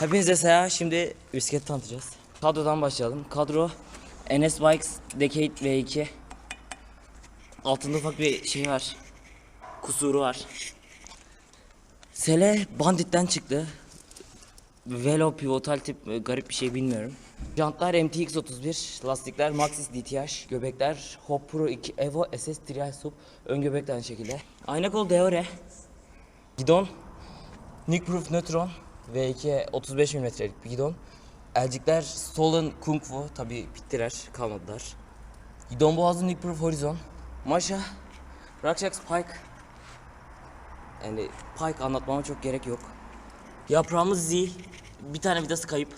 Hepinize selam. Şimdi bisiklet tanıtacağız. Kadrodan başlayalım. Kadro NS Bikes Decade V2. Altında ufak bir şey var. Kusuru var. Sele Bandit'ten çıktı. Velo pivotal tip e, garip bir şey bilmiyorum. Jantlar MTX 31, lastikler Maxxis DTH, göbekler Hop Pro 2 Evo SS Trial Sub, ön göbek aynı şekilde. Ayna kol Deore. Gidon Nick Proof Neutron V2 35 mm'lik bir gidon. Elcikler Stolen Kung Fu tabi bittiler kalmadılar. Gidon boğazı Nick Proof Horizon. Maşa Rakshak Spike. Yani Pike anlatmama çok gerek yok. Yaprağımız Z. Bir tane vidası kayıp.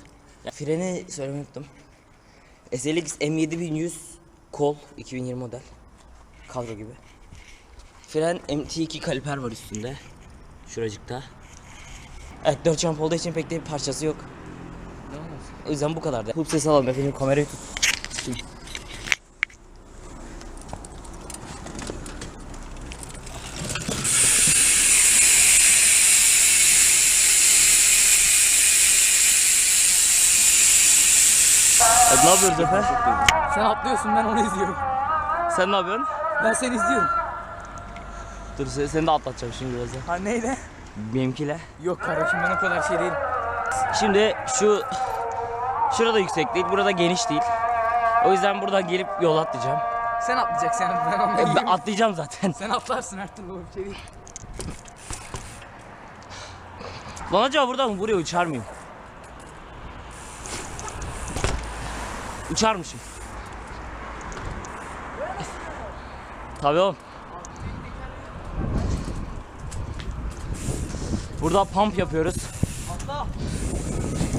Ya, freni söylemeyi unuttum. SLX M7100 kol 2020 model. Kadro gibi. Fren MT2 kaliper var üstünde. Şuracıkta. Evet 4 jump olduğu için pek de bir parçası yok. O yüzden bu kadar da. Hıp ses alalım efendim kamerayı tut. Evet, ne yapıyoruz Efe? Sen atlıyorsun ben onu izliyorum. Sen ne yapıyorsun? Ben seni izliyorum. Dur seni, seni de atlatacağım şimdi birazdan. Ha neyle? Benimkiyle. Yok kardeşim ben o kadar şey değilim. Şimdi şu şurada yüksek değil, burada geniş değil. O yüzden buradan gelip yol atlayacağım. Sen atlayacaksın ben onu E, ben atlayacağım zaten. Sen atlarsın her türlü o bir şey değil. Lan acaba buradan buraya uçar mıyım? Uçarmışım. Tabii oğlum. Burada pump yapıyoruz. Atla.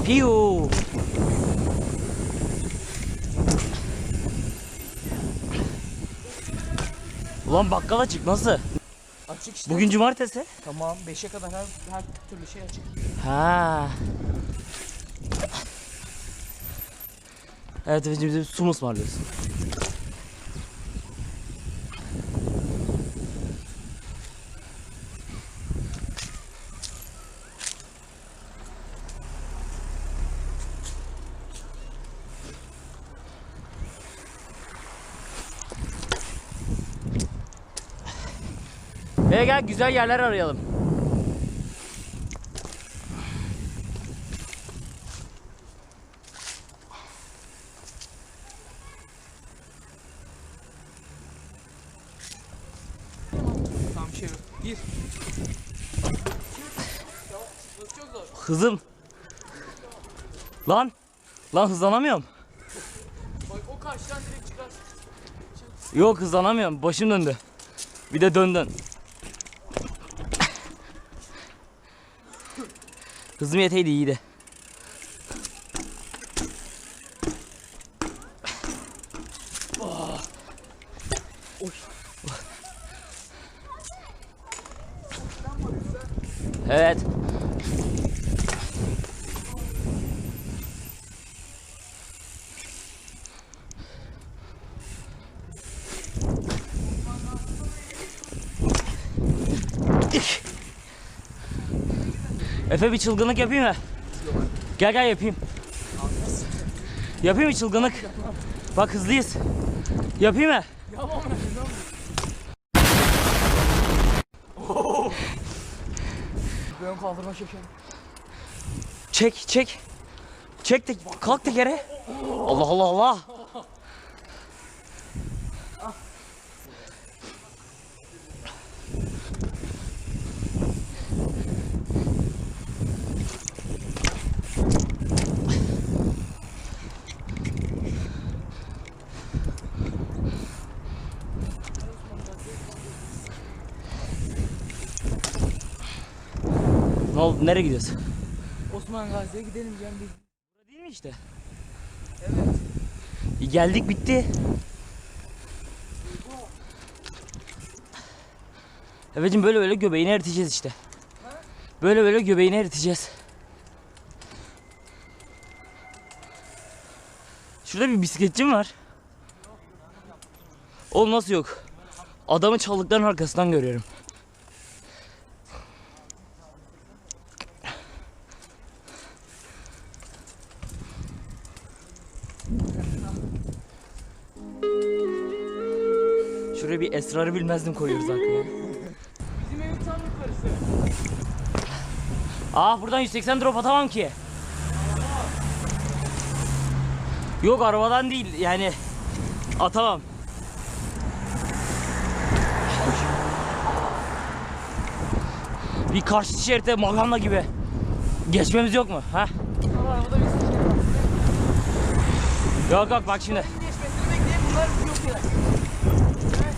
Piu. Ulan bakkala çık nasıl? Açık işte. Bugün cumartesi. Tamam 5'e kadar her, her türlü şey açık. Ha. Evet evet bize su mu Ve gel güzel yerler arayalım. Tamam şey. Gir. Hızım. Lan. Lan hızlanamıyorum. Bak o karşıdan direkt çıkar. Yok hızlanamıyorum. Başım döndü. Bir de dön dön. Hızım yeteydi iyiydi. Efe bir çılgınlık yapayım mı? Gel gel yapayım. Yapayım mı çılgınlık? Bak hızlıyız. Yapayım mı? Ben kaldırma şekerim. Çek çek. Çek de kalk da yere. Allah Allah Allah. Ne oldu? Nereye gidiyorsun? Osman Gazi'ye gidelim Cem bir. Değil mi işte? Evet. Geldik bitti. Efecim böyle böyle göbeğini eriteceğiz işte. Böyle böyle göbeğini eriteceğiz. Şurada bir bisikletçim var. Oğlum nasıl yok? Adamı çaldıkların arkasından görüyorum. Şuraya bir esrarı bilmezdim koyuyoruz arkaya. Bizim evin tam yukarısı. Aa buradan 180 drop atamam ki. Yok arabadan değil yani atamam. Bir karşı şerite maganda gibi. Geçmemiz yok mu? Ha? Yok yok bak şimdi. Geçmesini bekleyin bunlar yok yere. Evet.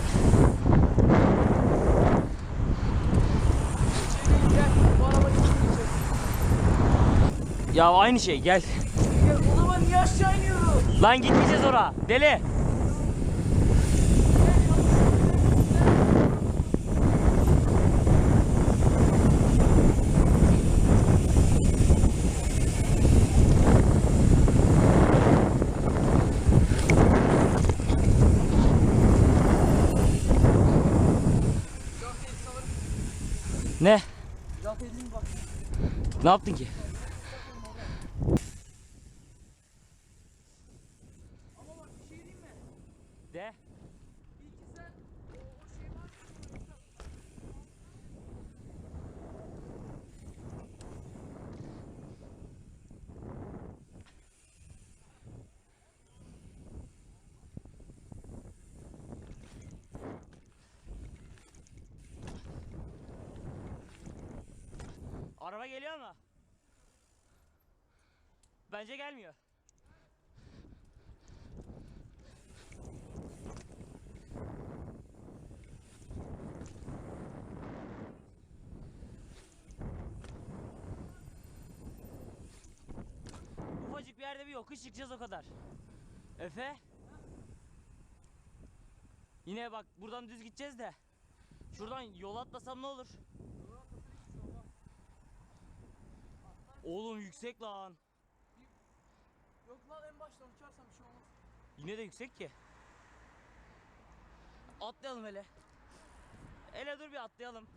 İçeri gel. Bu araba geçecek. Ya aynı şey gel. Gel o zaman niye aşağı iniyoruz? Lan gitmeyeceğiz oraya. Deli. Ne? Ne yaptın ki? Ama bak bir şey diyeyim mi? De. Bir iki sen o, o şey var ya. Araba geliyor mu? Bence gelmiyor. Ufacık bir yerde bir yokuş çıkacağız o kadar. Efe? Yine bak buradan düz gideceğiz de. Şuradan yol atlasam ne olur? Oğlum yüksek lan. Yok lan en baştan uçarsam bir şey olmaz. Yine de yüksek ki. Atlayalım hele. Hele dur bir atlayalım.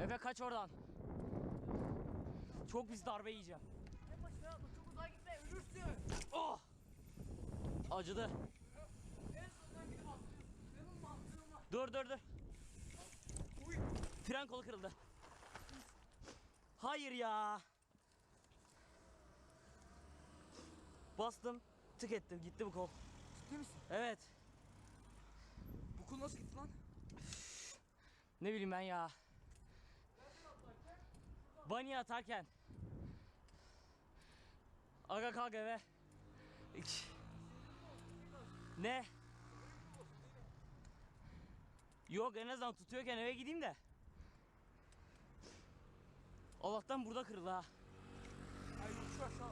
Efe kaç oradan. Çok biz darbe yiyeceğim. En baştan atla çok uzağa gitme ölürsün. Oh! Acıdı. En sondan gidip atlıyorsun. Benim mantığım var. Dur dur dur. Fren kolu kırıldı. Hayır ya. Bastım. Tık ettim. Gitti bu kol. Ciddi misin? Evet. Bu kul nasıl gitti lan? Ne bileyim ben ya. Bunny atarken. Aga kalk eve. Ne? Yok en azından tutuyorken eve gideyim de. Allah'tan burada kırıldı ha. Ay yokuş aşağı.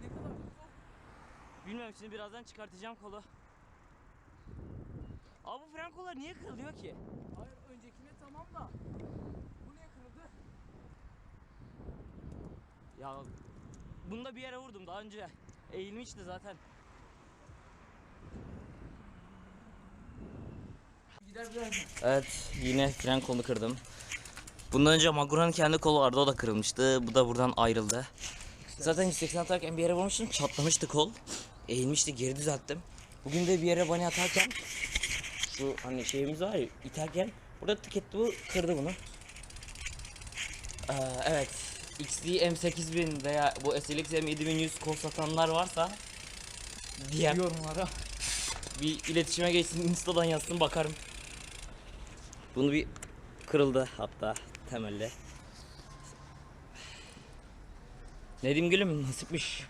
Ne kadar zor. Bilmiyorum şimdi birazdan çıkartacağım kolu. Abi bu fren kollar niye kırılıyor ki? Hayır öncekine tamam da. Bu niye kırıldı? Ya bunu da bir yere vurdum daha önce. Eğilmişti zaten. Evet yine fren kolu kırdım. Bundan önce Magura'nın kendi kolu vardı o da kırılmıştı. Bu da buradan ayrıldı. Zaten 180 atarken bir yere vurmuştum çatlamıştı kol. Eğilmişti geri düzelttim. Bugün de bir yere bani atarken şu hani şeyimiz var ya iterken burada tık etti bu kırdı bunu. Ee, evet XD M8000 veya bu SLX M7100 kol satanlar varsa diye Yorumlara. bir iletişime geçsin instadan yazsın bakarım. Bunu bir kırıldı hatta temelde. Nedim gülüm nasipmiş.